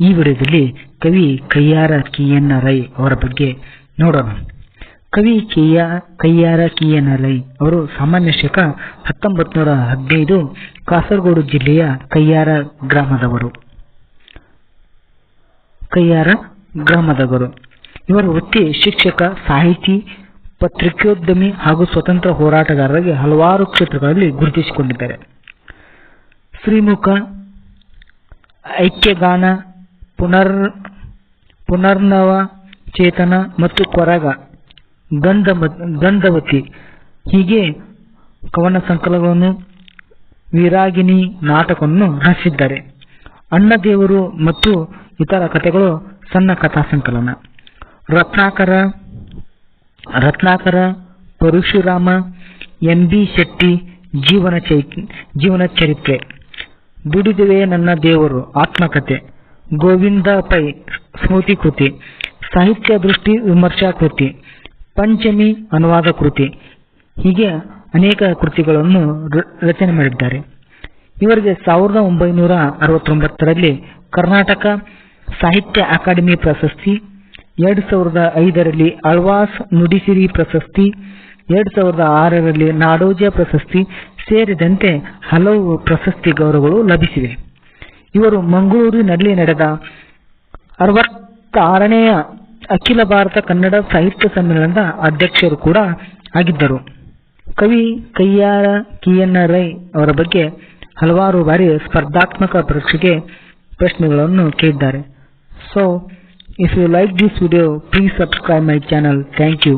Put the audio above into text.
ಈ ವಿಡಿಯೋದಲ್ಲಿ ಕವಿ ಕೈಯಾರ ಕಿಯನ್ನ ರೈ ಅವರ ಬಗ್ಗೆ ನೋಡೋಣ. ಕವಿ ಕೆಯ್ಯ ಕೈಯಾರ ಕಿಯನ್ನ ರೈ ಅವರು ಸಾಮಾನ್ಯ ಶಕ ಹತ್ತೊಂಬತ್ತು ನೂರ ಹದಿನೈದು ಕಾಸರಗೋಡು ಜಿಲ್ಲೆಯ ಕೈಯಾರ ಗ್ರಾಮದವರು. ಕೈಯಾರ ಗ್ರಾಮದವರು. ಇವರ ವೃತ್ತಿ, ಶಿಕ್ಷಕ, ಸಾಹಿತಿ, ಪತ್ರಿಕೋದ್ಯಮಿ ಹಾಗೂ ಸ್ವತಂತ್ರ ಹೋರಾಟಗಾರರಿಗೆ ಹಲವಾರು ಕ್ಷೇತ್ರಗಳಲ್ಲಿ ಗುರುತಿಸಿಕೊಂಡಿದ್ದಾರೆ. ಶ್ರೀಮುಖ ಐಕ್ಯಗಾನ, ಪುನರ್, ಪುನರ್ನವ ಚೇತನ ಮತ್ತು ಕೊರಗ ಗಂಧಮ ಗಂಧವತಿ ಹೀಗೆ ಕವನ ಸಂಕಲನವನ್ನು ವಿರಾಗಿನಿ ನಾಟಕವನ್ನು ರಚಿಸಿದ್ದಾರೆ. ಅಣ್ಣದೇವರು ಮತ್ತು ಇತರ ಕಥೆಗಳು ಸಣ್ಣ ಕಥಾ ಸಂಕಲನ. ರತ್ನಾಕರ ರತ್ನಾಕರ, ಪರಶುರಾಮ ಎಂ ಬಿ ಶೆಟ್ಟಿ, ಜೀವನ ಚೈ, ಜೀವನ ಚರಿತ್ರೆ. ದುಡಿದುವೆ ನನ್ನ ದೇವರು ಆತ್ಮಕಥೆ ಗೋವಿಂದ ಪೈ ಸ್ಮೃತಿ ಕೃತಿ. ಸಾಹಿತ್ಯ ದೃಷ್ಟಿ ವಿಮರ್ಶಾ ಕೃತಿ. ಪಂಚಮಿ ಅನುವಾದ ಕೃತಿ. ಹೀಗೆ ಅನೇಕ ಕೃತಿಗಳನ್ನು ರಚನೆ ಮಾಡಿದ್ದಾರೆ. ಇವರಿಗೆ ಸಾವಿರದ ಒಂಬೈನೂರ ಅರವತ್ತೊಂಬತ್ತರಲ್ಲಿ ಕರ್ನಾಟಕ ಸಾಹಿತ್ಯ ಅಕಾಡೆಮಿ ಪ್ರಶಸ್ತಿ, ಎರಡು ಸಾವಿರದ ಐದರಲ್ಲಿ ಅಳ್ವಾಸ್ ನುಡಿಸಿರಿ ಪ್ರಶಸ್ತಿ, ಎರಡು ಸಾವಿರದ ಆರರಲ್ಲಿ ನಾಡೋಜ ಪ್ರಶಸ್ತಿ ಸೇರಿದಂತೆ ಹಲವು ಪ್ರಶಸ್ತಿ ಗೌರವಗಳು ಲಭಿಸಿವೆ. ಇವರು ಮಂಗಳೂರಿನಲ್ಲಿ ನಡೆದ ಅರವತ್ತಾರನೆಯ ಅಖಿಲ ಭಾರತ ಕನ್ನಡ ಸಾಹಿತ್ಯ ಸಮ್ಮೇಳನದ ಅಧ್ಯಕ್ಷರು ಕೂಡ ಆಗಿದ್ದರು. ಕವಿ ಕೈಯಾರ ಕಿಯಣ್ಣ ರೈ ಅವರ ಬಗ್ಗೆ ಹಲವಾರು ಬಾರಿ ಸ್ಪರ್ಧಾತ್ಮಕ ಪರೀಕ್ಷೆಗೆ ಪ್ರಶ್ನೆಗಳನ್ನು ಕೇಳಿದ್ದಾರೆ. So if you like this video please subscribe my channel thank you